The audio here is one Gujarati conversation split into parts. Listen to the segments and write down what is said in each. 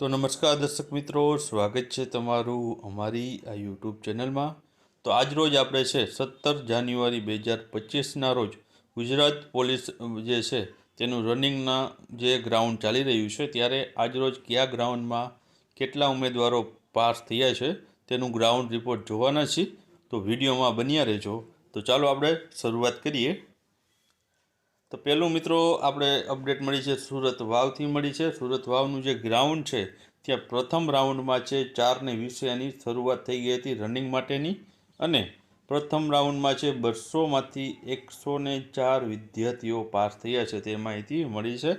તો નમસ્કાર દર્શક મિત્રો, સ્વાગત છે તમારું અમારી આ યુટ્યુબ ચેનલમાં. તો આજ રોજ આપણે છે સત્તર જાન્યુઆરી બે હજાર પચીસના રોજ ગુજરાત પોલીસ જે છે તેનું રનિંગના જે ગ્રાઉન્ડ ચાલી રહ્યું છે, ત્યારે આજ રોજ કયા ગ્રાઉન્ડમાં કેટલા ઉમેદવારો પાસ થયા છે તેનું ગ્રાઉન્ડ રિપોર્ટ જોવાના છીએ. તો વિડીયોમાં બન્યા રહેજો. તો ચાલો આપણે શરૂઆત કરીએ. તો પહેલું મિત્રો આપણે અપડેટ મળી છે સુરત વાવથી મળી છે. સુરત વાવનું જે ગ્રાઉન્ડ છે, ત્યાં પ્રથમ રાઉન્ડમાં છે ચારને વીસેની શરૂઆત થઈ ગઈ હતી રનિંગ માટેની. અને પ્રથમ રાઉન્ડમાં છે બસોમાંથી એકસો ને ચાર વિદ્યાર્થીઓ પાસ થયા છે, તે માહિતી મળી છે.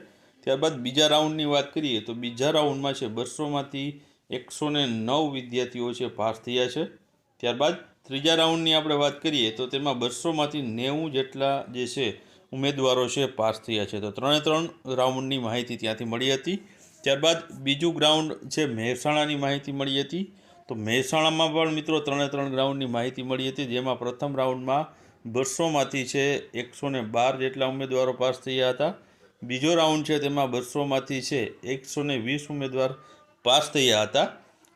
ત્યારબાદ બીજા રાઉન્ડની વાત કરીએ તો બીજા રાઉન્ડમાં છે બસોમાંથી એકસો ને નવ વિદ્યાર્થીઓ છે પાસ થયા છે. ત્યારબાદ ત્રીજા રાઉન્ડની આપણે વાત કરીએ તો તેમાં બસોમાંથી નેવું જેટલા જે છે ઉમેદવારો છે, પાસ થયા છે. તો ત્રણે ત્રણ રાઉન્ડની માહિતી ત્યાંથી મળી હતી. ત્યારબાદ બીજું ગ્રાઉન્ડ છે, મહેસાણાની માહિતી મળી હતી. તો મહેસાણામાં પણ મિત્રો ત્રણે ત્રણ ગ્રાઉન્ડની માહિતી મળી હતી, જેમાં પ્રથમ રાઉન્ડમાં બસોમાંથી છે એકસો ને બાર જેટલા ઉમેદવારો પાસ થયા હતા. બીજો રાઉન્ડ છે, તેમાં બસોમાંથી છે એકસો ને વીસ ઉમેદવાર પાસ થયા હતા.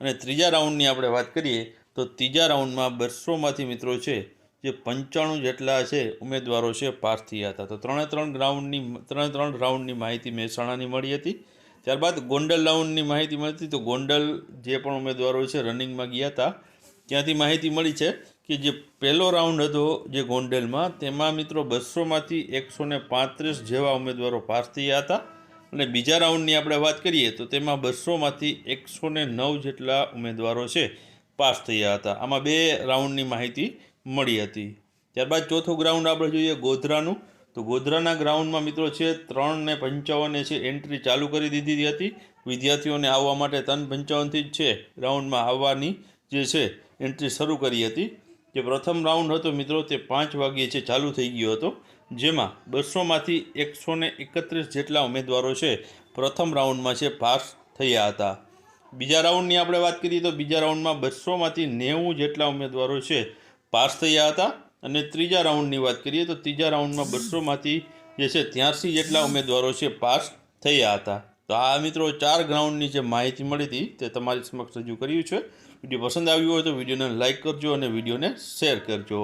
અને ત્રીજા રાઉન્ડની આપણે વાત કરીએ, તો ત્રીજા રાઉન્ડમાં બસોમાંથી મિત્રો છે જે પંચાણું જેટલા છે ઉમેદવારો છે પાસ થયા હતા. તો ત્રણે ત્રણ ગ્રાઉન્ડની ત્રણે ત્રણ રાઉન્ડની માહિતી મહેસાણાની મળી હતી. ત્યારબાદ ગોંડલ રાઉન્ડની માહિતી મળી હતી. તો ગોંડલ જે પણ ઉમેદવારો છે રનિંગમાં ગયા હતા, ત્યાંથી માહિતી મળી છે કે જે પહેલો રાઉન્ડ હતો જે ગોંડલમાં, તેમાં મિત્રો બસોમાંથી એકસો ને પાંત્રીસ જેવા ઉમેદવારો પાસ થયા હતા. અને બીજા રાઉન્ડની આપણે વાત કરીએ તો તેમાં બસોમાંથી એકસો ને નવ જેટલા ઉમેદવારો છે પાસ થયા હતા. આમાં બે રાઉન્ડની માહિતી મળી હતી. ત્યારબાદ ચોથું ગ્રાઉન્ડ આપણે જોઈએ ગોધરાનું. તો ગોધરાના ગ્રાઉન્ડમાં મિત્રો છે ત્રણ ને પંચાવને છે એન્ટ્રી ચાલુ કરી દીધી હતી. વિદ્યાર્થીઓને આવવા માટે ત્રણ પંચાવનથી જ છે ગ્રાઉન્ડમાં આવવાની જે છે એન્ટ્રી શરૂ કરી હતી. જે પ્રથમ રાઉન્ડ હતો મિત્રો તે પાંચ વાગ્યે છે ચાલુ થઈ ગયો હતો. જેમાં બસોમાંથી એકસો ને એકત્રીસ જેટલા ઉમેદવારો છે પ્રથમ રાઉન્ડમાં છે પાસ થયા હતા. બીજા રાઉન્ડની આપણે વાત કરીએ તો બીજા રાઉન્ડમાં બસોમાંથી નેવું જેટલા ઉમેદવારો છે પાસ થયા હતા. અને ત્રીજા રાઉન્ડની વાત કરીએ તો ત્રીજા રાઉન્ડમાં બસોમાંથી જે છે ત્યાંસી જેટલા ઉમેદવારો છે પાસ થયા હતા. તો આ મિત્રો ચાર ગ્રાઉન્ડની જે માહિતી મળી હતી તે તમારી સમક્ષ રજૂ કર્યું છે. વીડિયો પસંદ આવ્યો હોય તો વિડીયોને લાઇક કરજો અને વિડીયોને શેર કરજો.